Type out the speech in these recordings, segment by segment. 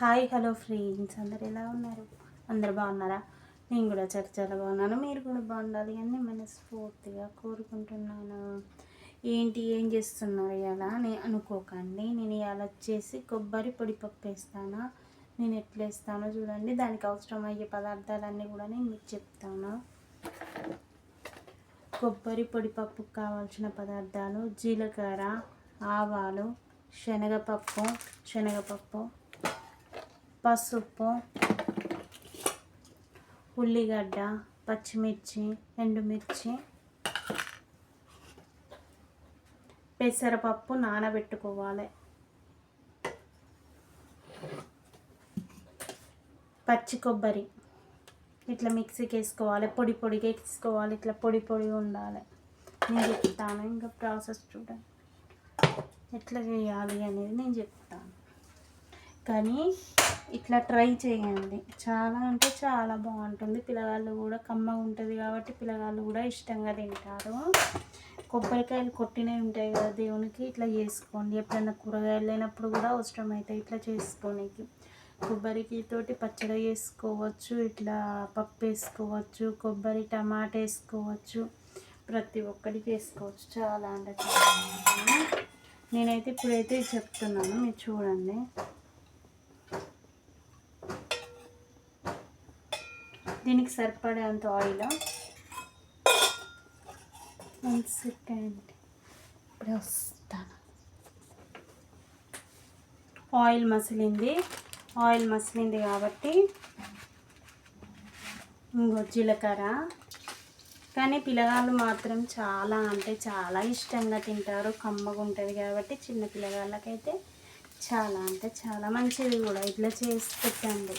Hi hello friends. అందరు ఎలా ఉన్నారు? అందరు బాగున్నారా? నేను కూడా చాలా చాలా బాగున్నాను. మీరు కూడా బాగుండాలి అని మనస్ఫూర్తిగా కోరుకుంటున్నాను. ఏంటి ఏం చేస్తున్నారు ఇలా అని అనుకోకండి. నేను ఇలా వచ్చేసి కొబ్బరి పొడి పప్పు వేస్తాను. నేను ఎట్లా వేస్తానో చూడండి. దానికి అవసరమయ్యే పదార్థాలన్నీ కూడా నేను మీకు చెప్తాను. కొబ్బరి పొడి పప్పుకు కావాల్సిన పదార్థాలు జీలకర్ర ఆవాలు శనగపప్పు శనగపప్పు పసుపు ఉల్లిగడ్డ పచ్చిమిర్చి ఎండుమిర్చి పెసరపప్పు నానబెట్టుకోవాలి. పచ్చి కొబ్బరి ఇట్లా మిక్సీకి వేసుకోవాలి పొడి పొడిగా వేసుకోవాలి ఇట్లా పొడి పొడి ఉండాలి. నేను చెప్తాను ఇంకా ప్రాసెస్ చూడండి. ఎట్లా చేయాలి అనేది నేను చెప్తాను. కానీ ఇట్లా ట్రై చేయండి. చాలా అంటే చాలా బాగుంటుంది. పిల్లగాళ్ళు కూడా కమ్మగా ఉంటుంది కాబట్టి పిల్లగాళ్ళు కూడా ఇష్టంగా తింటారు. కొబ్బరికాయలు కొట్టినవి ఉంటాయి కదా దేవునికి ఇట్లా చేసుకోండి. ఎప్పుడైనా కూరగాయలు లేనప్పుడు కూడా అవసరం అవుతాయి ఇట్లా చేసుకోనికి కొబ్బరికి తోటి పచ్చడి వేసుకోవచ్చు ఇట్లా పప్పు వేసుకోవచ్చు కొబ్బరి టమాటా వేసుకోవచ్చు ప్రతి ఒక్కటి చేసుకోవచ్చు. చాలా అంటే చాలా నేనైతే ఇప్పుడైతే చెప్తున్నాను మీరు చూడండి. దీనికి సరిపడేంత ఆయిల్. One second. ఇప్పుడు వస్తాను. ఆయిల్ మసిలింది. ఆయిల్ మసిలింది కాబట్టి ఇంకో జీలకర్ర. కానీ పిల్లగాళ్ళు మాత్రం చాలా అంటే చాలా ఇష్టంగా తింటారు. కమ్మగా ఉంటుంది కాబట్టి చిన్న పిల్లగాళ్ళకైతే చాలా అంటే చాలా మంచిది కూడా. ఇట్లా చేసి పెట్టండి.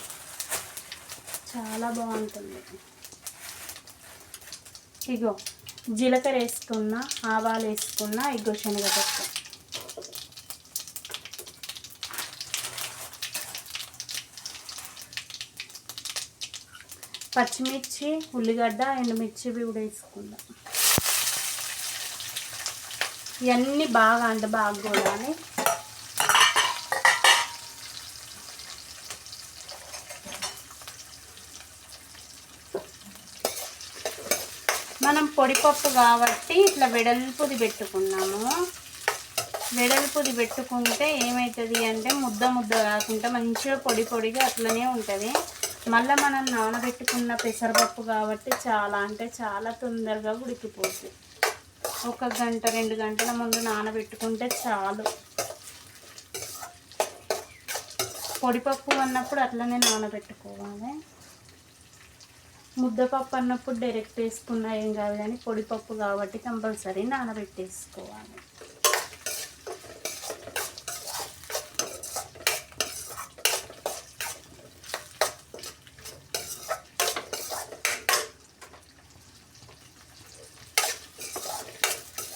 చాలా బాగుంటుంది. ఇగో జీలకర్ర వేసుకున్న ఆవాలు వేసుకున్న ఇగో శనగపప్పు. పచ్చిమిర్చి ఉల్లిగడ్డ ఎండుమిర్చి కూడా వేసుకుందాం. ఇవన్నీ బాగా అంటే బాగా కూడాలి మనం పొడిపప్పు కాబట్టి ఇట్లా వెడల్పుది పెట్టుకున్నాము. వెడల్పుది పెట్టుకుంటే ఏమవుతుంది అంటే ముద్ద ముద్ద కాకుండా మంచిగా పొడి పొడిగా అట్లనే ఉంటుంది. మళ్ళీ మనం నానబెట్టుకున్న పెసరపప్పు కాబట్టి చాలా అంటే చాలా తొందరగా ఉడికిపోతుంది ఒక గంట రెండు గంటల ముందు నానబెట్టుకుంటే చాలు. పొడిపప్పు అన్నప్పుడు అట్లనే నానబెట్టుకోవాలి. ముద్దపప్పు అన్నప్పుడు డైరెక్ట్ వేసుకున్నా ఏం కాదు కానీ పొడిపప్పు కాబట్టి కంపల్సరీ నానబెట్టేసుకోవాలి.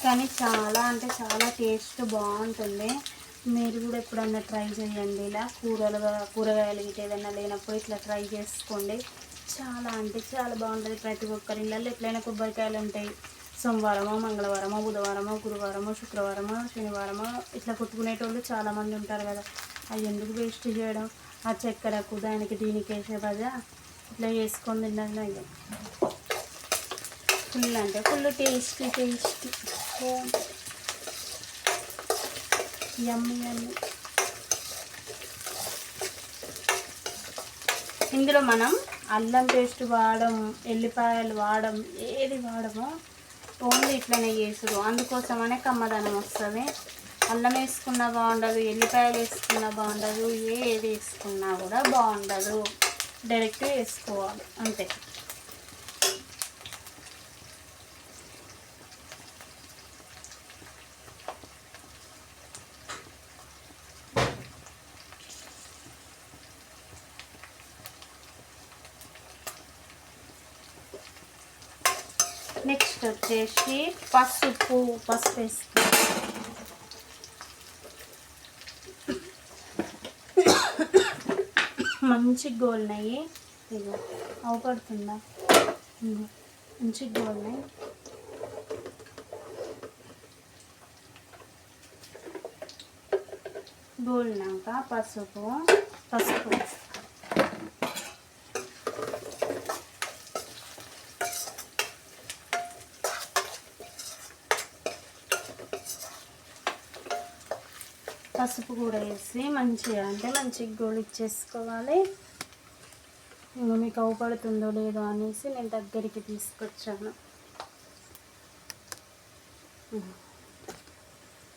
కానీ చాలా అంటే చాలా టేస్ట్ బాగుంటుంది. మీరు కూడా ఎప్పుడన్నా ట్రై చేయండి. ఇలా కూరలుగా కూరగాయలు గిట్ట ఏదైనా లేనప్పుడు ఇట్లా ట్రై చేసుకోండి. చాలా అంటే చాలా బాగుంటుంది ప్రతి ఒక్కరి ఇళ్ళల్లో. ఎట్లయినా కొబ్బరికాయలు ఉంటాయి. సోమవారమో మంగళవారమో బుధవారమో గురువారమో శుక్రవారమో శనివారమో ఇట్లా కొట్టుకునేటోళ్ళు చాలామంది ఉంటారు కదా. అవి ఎందుకు వేస్ట్ చేయడం? ఆ చక్కెరకు దానికి దీనికి వేసే బజా ఇట్లా వేసుకొని తిన్నాను అయ్యో ఫుల్ అంటే full tasty tasty. Yummy yummy. ఇందులో మనం అల్లం పేస్ట్ వాడడం ఎల్లిపాయలు వాడడం ఏది వాడమో ఓన్లీ ఇట్లనే చేసుడు అందుకోసమనే కమ్మదనం వస్తుంది. అల్లం వేసుకున్నా బాగుండదు ఎల్లిపాయలు వేసుకున్నా బాగుండదు ఏది వేసుకున్నా కూడా బాగుండదు. డైరెక్ట్ వేసుకోవాలి అంతే నెక్స్ట్ వచ్చేసి పసుపు పసుపు వేసుకుంటాం మంచి గోల్నయ్యి ఇగో అవపడుతుందా మంచి గోల్నయ్యి గోల్నాక పసుపు పసుపు. పసుపు కూడా వేసి మంచిగా అంటే మంచిగా గోలిచ్చేసుకోవాలి ఇంకా మీకు అవపడుతుందో లేదో అనేసి నేను దగ్గరికి తీసుకొచ్చాను.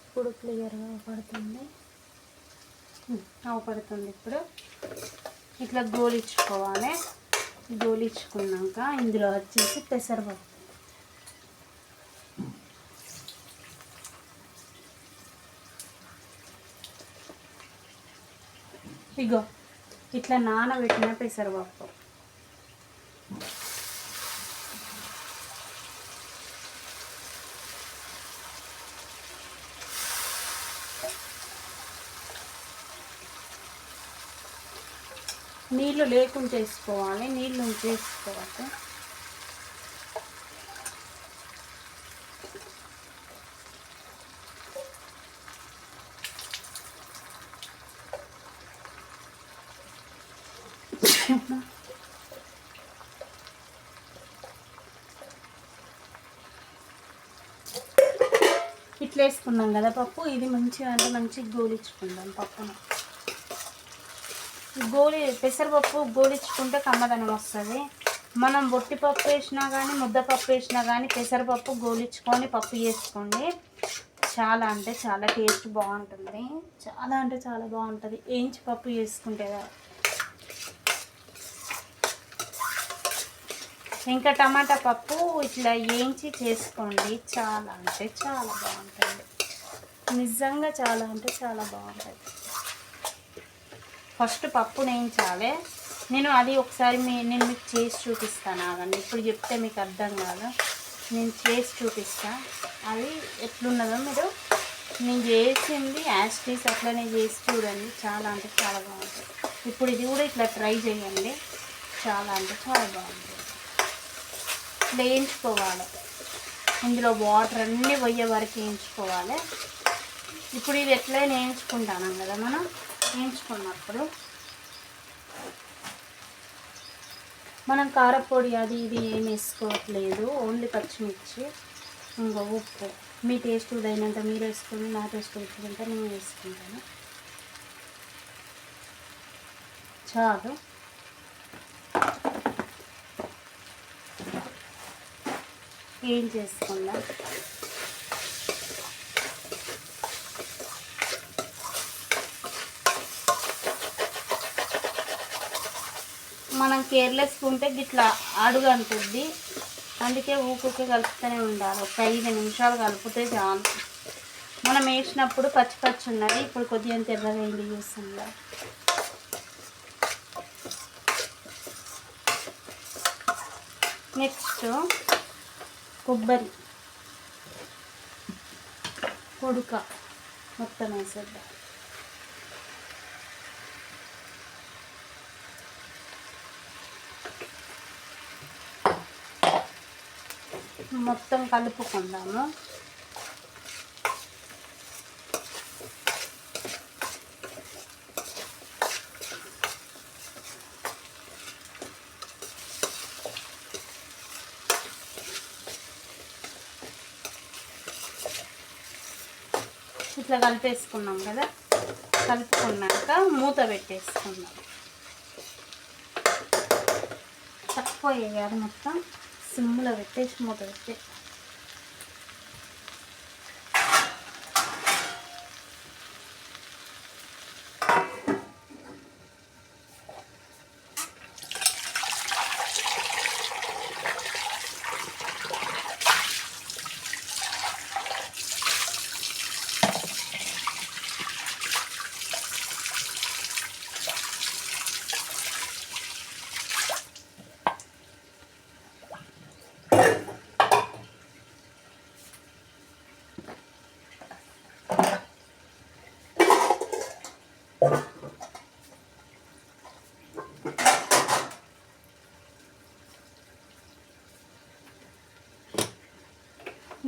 ఇప్పుడు క్లియర్గా అవపడుతుంది అవపడుతుంది ఇప్పుడు. ఇట్లా గోలిచ్చుకోవాలి. గోలిచ్చుకున్నాక ఇందులో వచ్చేసి పెసరపప్పు. ఇగో ఇట్లా నానబెట్టిన పెసరపప్పు నీళ్ళు లేకుండా చేసుకోవాలి నీళ్ళు ఉంచేసుకోవాలి ఇట్లా వేసుకున్నాం కదా పప్పు. ఇది మంచిగా అంటే మంచిగా గోలిచ్చుకుందాం పప్పును. గోలి పెసరపప్పు గోలిచ్చుకుంటే కమ్మదనం వస్తుంది. మనం బొట్టి పప్పు వేసినా కానీ ముద్దపప్పు వేసినా కానీ పెసరపప్పు గోలిచ్చుకొని పప్పు చేసుకోండి. చాలా అంటే చాలా టేస్ట్ బాగుంటుంది. చాలా అంటే చాలా బాగుంటుంది. ఏంచి పప్పు చేసుకుంటే ఇంకా టమాటా పప్పు ఇట్లా వేయించి చేసుకోండి. చాలా అంటే చాలా బాగుంటుంది. నిజంగా చాలా అంటే చాలా బాగుంటుంది. ఫస్ట్ పప్పు వేయించాలి. నేను అది ఒకసారి మీ నేను మీకు చేసి చూపిస్తాను ఆగండి. ఇప్పుడు చెప్తే మీకు అర్థం కాదు. నేను చేసి చూపిస్తా. అది ఎట్లున్నదో మీరు నేను చేసింది యాస్టీస్ అట్లనే చేసి చూడండి. చాలా అంటే చాలా బాగుంటుంది. ఇప్పుడు ఇది కూడా ఇట్లా ట్రై చేయండి. చాలా అంటే చాలా బాగుంటుంది. వేయించుకోవాలి. ఇందులో వాటర్ అన్నీ పోయే వరకు వేయించుకోవాలి. ఇప్పుడు ఇది ఎట్లయినా వేయించుకుంటాను కదా మనం? వేయించుకున్నప్పుడు మనం కారపొడి అది ఇది ఏం వేసుకోవట్లేదు. ఓన్లీ పచ్చిమిర్చి ఇంకా ఉప్పు. మీ టేస్ట్ అయినంత మీరు వేసుకోండి నా టేస్ట్ వచ్చినంత నేను వేసుకుంటాను. చాలు. ఏం చేసుకుందాం? మనం కేర్లెస్ ఉంటే గిట్లా అడుగు అంటుంది అందుకే ఊకుకే కలుపుతూనే ఉండాలి. ఒక ఐదు నిమిషాలు కలిపితే చాలు. మనం వేసినప్పుడు పచ్చి పచ్చి ఉన్నది. ఇప్పుడు కొద్దిగా తెల్లగా అయింది చూస్తుందా నెక్స్ట్ కొబ్బరి. పొడుక మొత్తం వేసేద్దాం. మొత్తం కలుపుకుందాము. ఇట్లా కలిపేసుకున్నాం కదా? కలుపుకున్నాక మూత పెట్టేసుకుందాం. తక్కువ వేయాలి మొత్తం సిమ్లో పెట్టేసి మూత పెట్టేసి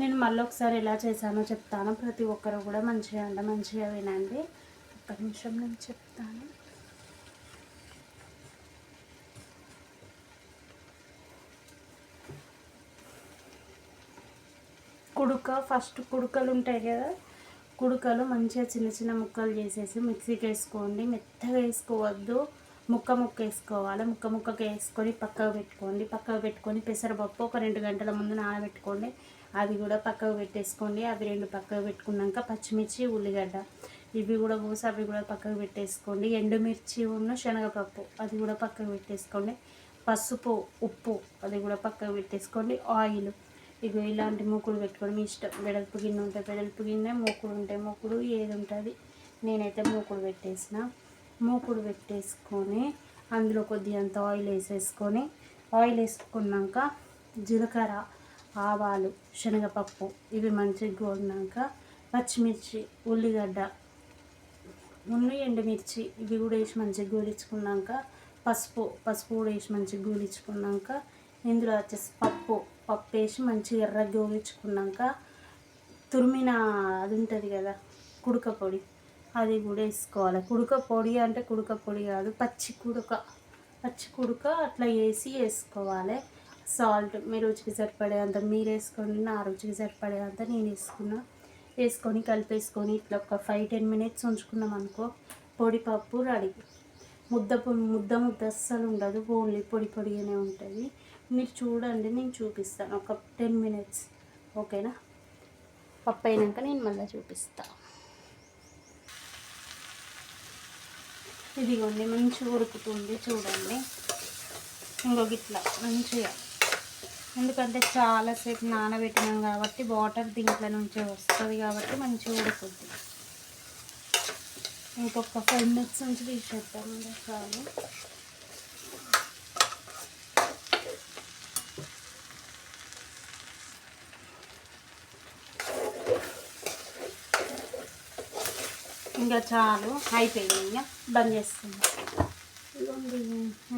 నేను మళ్ళీ ఒకసారి ఎలా చేశానో చెప్తాను. ప్రతి ఒక్కరు కూడా మంచిగా అంటే మంచిగా వినండి. ఒక్క నిమిషం నేను చెప్తాను. కుడుక ఫస్ట్ కుడుకలు ఉంటాయి కదా కుడుకలు మంచిగా చిన్న చిన్న ముక్కలు చేసేసి మిక్సీకి వేసుకోండి. మెత్తగా వేసుకోవద్దు. ముక్క ముక్క వేసుకోవాలి. ముక్క ముక్కకి వేసుకొని పక్కకు పెట్టుకోండి. పక్కకు పెట్టుకొని పెసరపప్పు ఒక రెండు గంటల ముందు నానబెట్టుకోండి. అది కూడా పక్కకు పెట్టేసుకోండి. అవి రెండు పక్కకు పెట్టుకున్నాక పచ్చిమిర్చి ఉల్లిగడ్డ. ఇవి కూడా పోసి అవి కూడా పక్కకు పెట్టేసుకోండి. ఎండుమిర్చి ఉన్న శనగపప్పు అది కూడా పక్కకు పెట్టేసుకోండి. పసుపు ఉప్పు అది కూడా పక్కకు పెట్టేసుకోండి. ఆయిల్. ఇగో ఇలాంటి మూకుడు పెట్టుకోవడం ఇష్టం. వెడల్పు గిన్నె ఉంటే వెడల్పు గిన్నె మూకుడు ఉంటే మూకుడు ఏది ఉంటుంది. నేనైతే మూకుడు పెట్టేసిన. మూకుడు పెట్టేసుకొని అందులో కొద్దిగా అంత ఆయిల్ వేసేసుకొని ఆయిల్ వేసుకున్నాక జీలకర్ర ఆవాలు శనగపప్పు ఇవి మంచిగా గోడినాక పచ్చిమిర్చి ఉల్లిగడ్డ ఉన్ని ఎండుమిర్చి ఇవి కూడా వేసి మంచిగా గోడించుకున్నాక పసుపు పసుపు కూడా వేసి మంచిగా గోడించుకున్నాక ఇందులో వచ్చేసి పప్పు పప్పు వేసి మంచిగా ఎర్రగా గోగించుకున్నాక తురిమిన అది ఉంటుంది కదా కుడక పొడి అది కూడా వేసుకోవాలి. కుడక పొడి అంటే కుడక పొడి కాదు పచ్చి కుడక పచ్చి కుడక అట్లా వేసి వేసుకోవాలి. సాల్ట్ మీ రుచికి సరిపడేంత మీరు వేసుకోండి నా రుచికి సరిపడేంత నేను వేసుకున్నా. వేసుకొని కలిపేసుకొని ఇట్లా ఒక ఫైవ్ టెన్ మినిట్స్ ఉంచుకున్నాం అనుకో పొడి పప్పు రెడీ ముద్ద ముద్ద ముద్ద అస్సలు ఉండదు ఓన్లీ పొడి పొడిగానే ఉంటుంది. మీరు చూడండి నేను చూపిస్తాను. ఒక టెన్ మినిట్స్ ఓకేనా పప్పు అయినాక నేను మళ్ళీ చూపిస్తాను ఇదిగోండి మంచిగా ఉడుకుతుంది చూడండి. ఇంకొక ఇట్లా మంచిగా. ఎందుకంటే చాలాసేపు నానబెట్టినాం కాబట్టి వాటర్ దీంట్లో నుంచే వస్తుంది కాబట్టి మంచిగా ఉడుకుద్ది. ఇంకొక ఫైవ్ మినిట్స్ నుంచి తీసేద్దాం చాలు. ఇంకా చాలు అయిపోయింది. ఇంకా బంద్ చేస్తుంది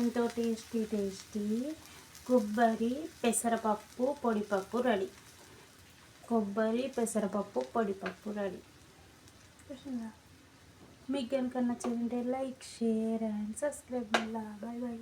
ఎంతో టేస్టీ టేస్టీ. కొబ్బరి పెసరపప్పు పొడిపప్పు రెడీ. కొబ్బరి పెసరపప్పు పొడిపప్పు రెడీ. మీకు కనుక నచ్చిందంటే లైక్ షేర్ అండ్ సబ్స్క్రైబ్ మళ్ళా. Bye bye